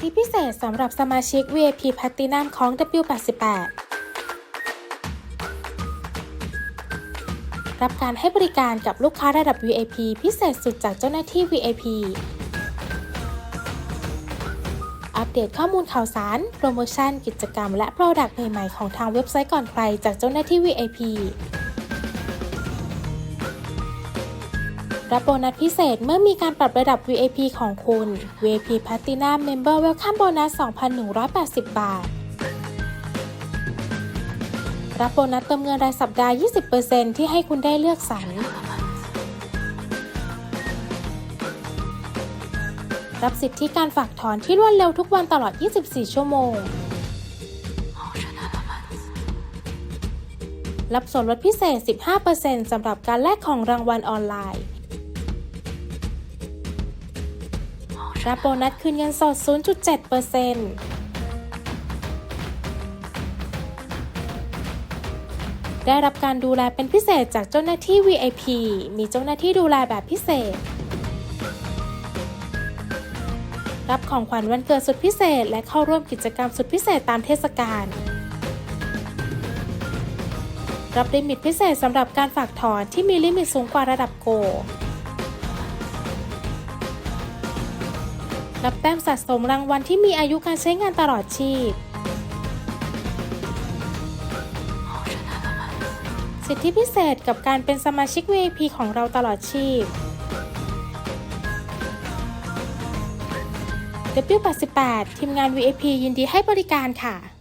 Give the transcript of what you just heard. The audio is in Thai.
ธิพิเศษสำหรับสมาชิก VIP Platinum ของ W88 รับการให้บริการกับลูกค้าระดับ VIP พิเศษสุดจากเจ้าหน้าที่ VIP อัปเดตข้อมูลข่าวสาร โปรโมชั่น กิจกรรม และโปรดักต์ใหม่ๆของทางเว็บไซต์ก่อนใครจากเจ้าหน้าที่ VIP รับโบนัสพิเศษเมื่อมีการปรับระดับ VIP ของคุณ VIP Platinum Member Welcome Bonus 2,180 บาท รับโบนัสเติมเงินรายสัปดาห์ 20%ที่ให้คุณได้เลือกสรร รับสิทธิการฝากถอนที่รวดเร็วทุกวันตลอด 24 ชั่วโมง รับส่วนลดพิเศษ 15%สำหรับการแลกของรางวัลออนไลน์ รับโบนัสคืนเงินสด 0.7%ได้รับการดูแลเป็นพิเศษจากเจ้าหน้าที่ VIP มีเจ้าหน้าที่ดูแลแบบพิเศษ รับของขวัญวันเกิดสุดพิเศษ และเข้าร่วมกิจกรรมสุดพิเศษตามเทศกาลรับลิมิตพิเศษสำหรับการฝากถอนที่มีลิมิตสูงกว่าระดับโก รับแต้มสะสมรางวัลที่มีอายุการใช้งานตลอดชีพ สิทธิพิเศษกับการเป็นสมาชิก VIP ของเราตลอดชีพ W88 ทีมงาน VIP ยินดีให้บริการค่ะ